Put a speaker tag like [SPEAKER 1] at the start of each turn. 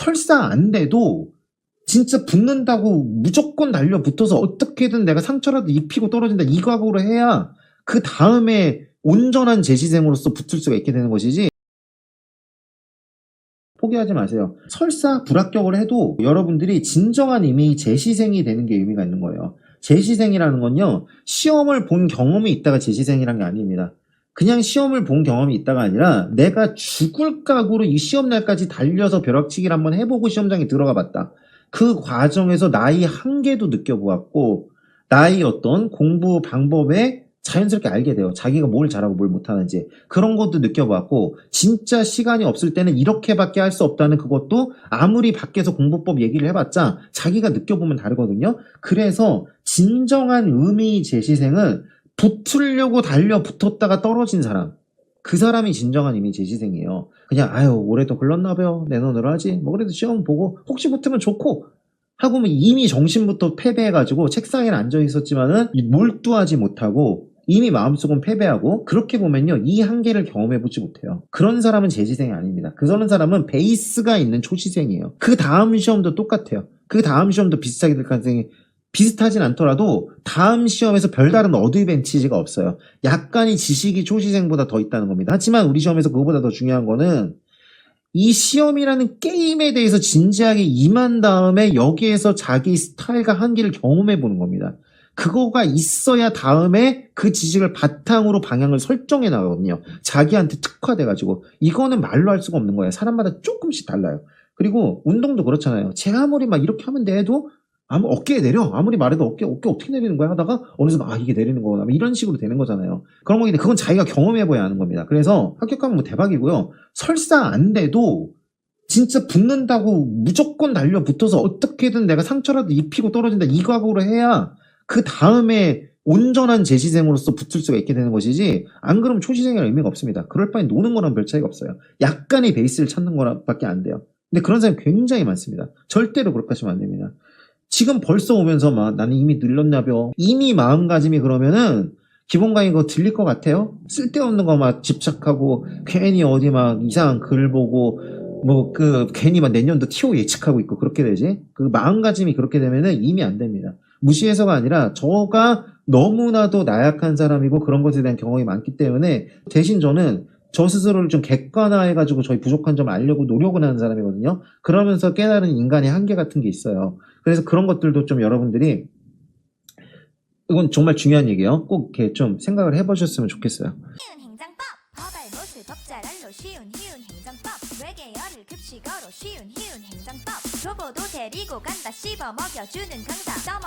[SPEAKER 1] 설사 안 돼도 진짜 붙는다고 무조건 달려붙어서 어떻게든 내가 상처라도 입히고 떨어진다 이 각오로 해야 그 다음에 온전한 재시생으로서 붙을 수가 있게 되는 것이지 포기하지 마세요. 설사 불합격을 해도 여러분들이 진정한 의미 재시생이 되는 게 의미가 있는 거예요. 재시생이라는 건요, 시험을 본 경험이 있다가 재시생이란 게 아닙니다. 그냥 시험을 본 경험이 있다가 아니라 내가 죽을 각오로 이 시험날까지 달려서 벼락치기를 한번 해보고 시험장에 들어가 봤다. 그 과정에서 나의 한계도 느껴보았고, 나의 어떤 공부 방법에 자연스럽게 알게 돼요. 자기가 뭘 잘하고 뭘 못하는지. 그런 것도 느껴봤고, 진짜 시간이 없을 때는 이렇게밖에 할 수 없다는 그것도 아무리 밖에서 공부법 얘기를 해봤자 자기가 느껴보면 다르거든요. 그래서 진정한 의미 제시생은 붙으려고 달려 붙었다가 떨어진 사람. 그 사람이 진정한 의미 제시생이에요. 그냥, 아유, 올해도 글렀나봐요. 내년으로 하지. 뭐 그래도 시험 보고, 혹시 붙으면 좋고, 하고 뭐 이미 정신부터 패배해가지고 책상에 앉아 있었지만은 몰두하지 못하고 이미 마음속은 패배하고 그렇게 보면요 이 한계를 경험해보지 못해요 그런 사람은 재시생이 아닙니다 그런 사람은 베이스가 있는 초시생이에요 그 다음 시험도 똑같아요 그 다음 시험도 비슷하게 될 가능성이 비슷하진 않더라도 다음 시험에서 별다른 어드밴티지가 없어요 약간의 지식이 초시생보다 더 있다는 겁니다 하지만 우리 시험에서 그거보다 더 중요한 거는 이 시험이라는 게임에 대해서 진지하게 임한 다음에 여기에서 자기 스타일과 한계를 경험해 보는 겁니다. 그거가 있어야 다음에 그 지식을 바탕으로 방향을 설정해 나가거든요. 자기한테 특화돼가지고. 이거는 말로 할 수가 없는 거예요. 사람마다 조금씩 달라요. 그리고 운동도 그렇잖아요. 제가 아무리 막 이렇게 하면 돼도 아무 어깨에 내려. 아무리 말해도 어깨 어깨 어떻게 내리는 거야? 하다가 어느 순간 아 이게 내리는 거구나. 뭐 이런 식으로 되는 거잖아요. 그런 거인데 그건 자기가 경험해 봐야 하는 겁니다. 그래서 합격하면 뭐 대박이고요. 설사 안 돼도 진짜 붙는다고 무조건 달려 붙어서 어떻게든 내가 상처라도 입히고 떨어진다 이 각오로 해야 그 다음에 온전한 재시생으로서 붙을 수가 있게 되는 것이지 안 그러면 초시생이라 의미가 없습니다. 그럴 바에 노는 거랑 별 차이가 없어요. 약간의 베이스를 찾는 거밖에 안 돼요. 근데 그런 사람이 굉장히 많습니다. 절대로 그렇게 하시면 안 됩니다 지금 벌써 오면서 막 나는 이미 늘렸나벼. 이미 마음가짐이 그러면은 기본 강의 그거 들릴 것 같아요? 쓸데없는 거 막 집착하고 괜히 어디 막 이상한 글 보고 뭐 그 괜히 막 내년도 티오 예측하고 있고 그렇게 되지? 그 마음가짐이 그렇게 되면은 이미 안 됩니다. 무시해서가 아니라 저가 너무나도 나약한 사람이고 그런 것에 대한 경험이 많기 때문에 대신 저는 저 스스로를 좀 객관화해가지고 저희 부족한 점을 알려고 노력을 하는 사람이거든요. 그러면서 깨달은 인간의 한계 같은 게 있어요. 그래서 그런 것들도 좀 여러분들이 이건 정말 중요한 얘기예요. 꼭 이렇게 좀 생각을 해보셨으면 좋겠어요.
[SPEAKER 2] 쉬운 행정법 허발못을 법잘알로 쉬운 희운 행정법 외계어를 급식어로 쉬운 희운 행정법 교보도 데리고 간다 씹어 먹여주는 강사